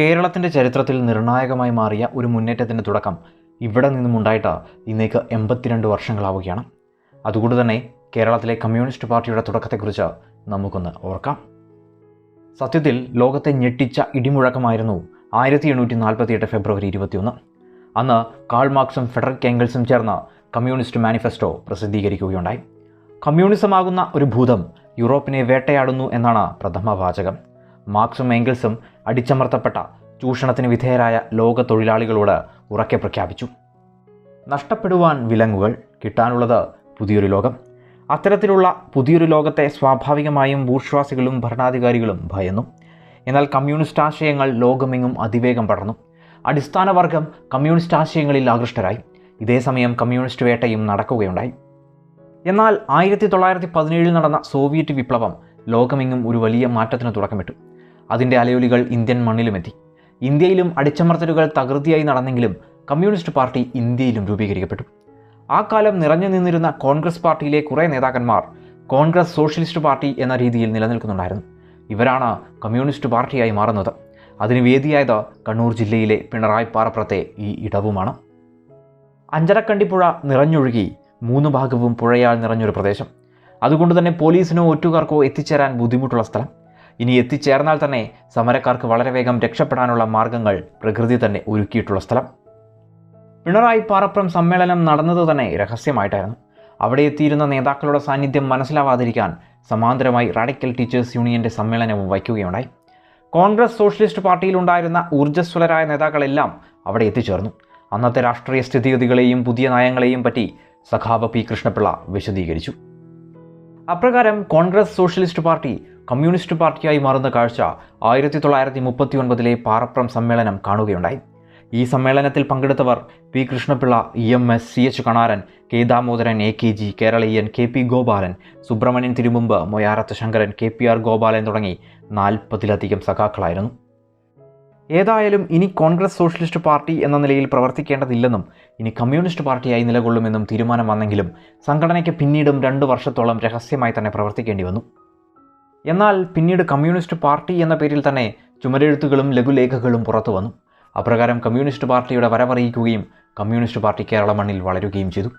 കേരളത്തിന്റെ ചരിത്രത്തിൽ നിർണായകമായി മാറിയ ഒരു മുന്നേറ്റത്തിന്റെ തുടക്കം ഇവിടെ നിന്നും ഉണ്ടായിട്ട് ഇന്നേക്ക് എൺപത്തിരണ്ട് വർഷങ്ങളാവുകയാണ്. അതുകൊണ്ട് തന്നെ കേരളത്തിലെ കമ്മ്യൂണിസ്റ്റ് പാർട്ടിയുടെ തുടക്കത്തെക്കുറിച്ച് നമുക്കൊന്ന് ഓർക്കാം. സത്യത്തിൽ ലോകത്തെ ഞെട്ടിച്ച ഇടിമുഴക്കമായിരുന്നു ആയിരത്തി എണ്ണൂറ്റി നാൽപ്പത്തി എട്ട് ഫെബ്രുവരി ഇരുപത്തിയൊന്ന്. അന്ന് കാൾ മാർക്സും ഫെഡറിക് എംഗൽസും ചേർന്ന് കമ്മ്യൂണിസ്റ്റ് മാനിഫെസ്റ്റോ പ്രസിദ്ധീകരിക്കുകയുണ്ടായി. കമ്മ്യൂണിസമാകുന്ന ഒരു ഭൂതം യൂറോപ്പിനെ വേട്ടയാടുന്നു എന്നാണ് പ്രഥമ വാചകം മാർക്സും എങ്കിൾസും അടിച്ചമർത്തപ്പെട്ട ചൂഷണത്തിന് വിധേയരായ ലോക തൊഴിലാളികളോട് ഉറക്കെ പ്രഖ്യാപിച്ചു. നഷ്ടപ്പെടുവാൻ വിലങ്ങുകൾ കിട്ടാനുള്ളത് പുതിയൊരു ലോകം. അത്തരത്തിലുള്ള പുതിയൊരു ലോകത്തെ സ്വാഭാവികമായും ഭൂഷ്വാസികളും ഭരണാധികാരികളും ഭയന്നു. എന്നാൽ കമ്മ്യൂണിസ്റ്റ് ആശയങ്ങൾ ലോകമെങ്ങും അതിവേഗം പടർന്നു. അടിസ്ഥാന വർഗം കമ്മ്യൂണിസ്റ്റ് ആശയങ്ങളിൽ ആകൃഷ്ടരായി. ഇതേസമയം കമ്മ്യൂണിസ്റ്റ് വേട്ടയും നടക്കുകയുണ്ടായി. എന്നാൽ ആയിരത്തി തൊള്ളായിരത്തി പതിനേഴിൽ നടന്ന സോവിയറ്റ് വിപ്ലവം ലോകമെങ്ങും ഒരു വലിയ മാറ്റത്തിന് തുടക്കമിട്ടു. അതിന്റെ അലയൊലികൾ ഇന്ത്യൻ മണ്ണിലുമെത്തി. ഇന്ത്യയിലും അടിച്ചമർത്തലുകൾ തകൃതിയായി നടന്നെങ്കിലും കമ്മ്യൂണിസ്റ്റ് പാർട്ടി ഇന്ത്യയിലും രൂപീകരിക്കപ്പെട്ടു. ആ കാലം നിറഞ്ഞു നിന്നിരുന്ന കോൺഗ്രസ് പാർട്ടിയിലെ കുറേ നേതാക്കന്മാർ കോൺഗ്രസ് സോഷ്യലിസ്റ്റ് പാർട്ടി എന്ന രീതിയിൽ നിലനിൽക്കുന്നുണ്ടായിരുന്നു. ഇവരാണ് കമ്മ്യൂണിസ്റ്റ് പാർട്ടിയായി മാറുന്നത്. അതിന് വേദിയായത് കണ്ണൂർ ജില്ലയിലെ പിണറായി പാറപ്പുറത്തെ ഈ ഇടവുമാണ്. അഞ്ചരക്കണ്ടിപ്പുഴ നിറഞ്ഞൊഴുകി മൂന്ന് ഭാഗവും പുഴയാൽ നിറഞ്ഞൊരു പ്രദേശം. അതുകൊണ്ട് തന്നെ പോലീസിനോ ഒറ്റുകാർക്കോ എത്തിച്ചേരാൻ ബുദ്ധിമുട്ടുള്ള സ്ഥലം. ഇനി എത്തിച്ചേർന്നാൽ തന്നെ സമരക്കാർക്ക് വളരെ വേഗം രക്ഷപ്പെടാനുള്ള മാർഗങ്ങൾ പ്രകൃതി തന്നെ ഒരുക്കിയിട്ടുള്ള സ്ഥലം. പിണറായി പാറപ്പുറം സമ്മേളനം നടന്നത് തന്നെ രഹസ്യമായിട്ടായിരുന്നു. അവിടെ എത്തിയിരുന്ന നേതാക്കളുടെ സാന്നിധ്യം മനസ്സിലാവാതിരിക്കാൻ സമാന്തരമായി റാഡിക്കൽ ടീച്ചേഴ്സ് യൂണിയന്റെ സമ്മേളനവും വയ്ക്കുകയുണ്ടായി. കോൺഗ്രസ് സോഷ്യലിസ്റ്റ് പാർട്ടിയിലുണ്ടായിരുന്ന ഊർജസ്വലരായ നേതാക്കളെല്ലാം അവിടെ എത്തിച്ചേർന്നു. അന്നത്തെ രാഷ്ട്രീയ സ്ഥിതിഗതികളെയും പുതിയ നയങ്ങളെയും പറ്റി സഖാവ് പി കൃഷ്ണപിള്ള വിശദീകരിച്ചു. അപ്രകാരം കോൺഗ്രസ് സോഷ്യലിസ്റ്റ് പാർട്ടി കമ്മ്യൂണിസ്റ്റ് പാർട്ടിയായി മാറുന്ന കാഴ്ച ആയിരത്തി തൊള്ളായിരത്തി മുപ്പത്തി ഒൻപതിലെ പാറപ്രം സമ്മേളനം കാണുകയുണ്ടായി. ഈ സമ്മേളനത്തിൽ പങ്കെടുത്തവർ P. Krishnapillai E. M. S. C. H. Kanaran K. Damodaran A. K. G. Keraleeyan K. P. Gopalan Subramanian Thirumumbu Moyarath Sankaran K. P. R. Gopalan തുടങ്ങി നാൽപ്പതിലധികം സഖാക്കളായിരുന്നു. ഏതായാലും ഇനി കോൺഗ്രസ് സോഷ്യലിസ്റ്റ് പാർട്ടി എന്ന നിലയിൽ പ്രവർത്തിക്കേണ്ടതില്ലെന്നും ഇനി കമ്മ്യൂണിസ്റ്റ് പാർട്ടിയായി നിലകൊള്ളുമെന്നും തീരുമാനം വന്നെങ്കിലും സംഘടനയ്ക്ക് പിന്നീടും രണ്ട് വർഷത്തോളം രഹസ്യമായി തന്നെ പ്രവർത്തിക്കേണ്ടി വന്നു. എന്നാൽ പിന്നീട് കമ്മ്യൂണിസ്റ്റ് പാർട്ടി എന്ന പേരിൽ തന്നെ ചുമരെഴുത്തുകളും ലഘുലേഖകളും പുറത്തു വന്നു. അപ്രകാരം കമ്മ്യൂണിസ്റ്റ് പാർട്ടിയുടെ വരവറിയിക്കുകയും കമ്മ്യൂണിസ്റ്റ് പാർട്ടി കേരള മണ്ണിൽ വളരുകയും ചെയ്തു.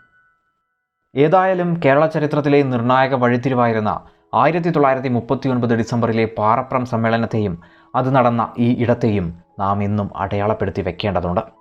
ഏതായാലും കേരള ചരിത്രത്തിലെ നിർണായക വഴിത്തിരിവായിരുന്ന ആയിരത്തി തൊള്ളായിരത്തി മുപ്പത്തി ഒൻപത് ഡിസംബറിലെ പാറപ്രം സമ്മേളനത്തെയും അത് നടന്ന ഈ ഇടത്തെയും നാം ഇന്നും അടയാളപ്പെടുത്തി വെക്കേണ്ടതുണ്ട്.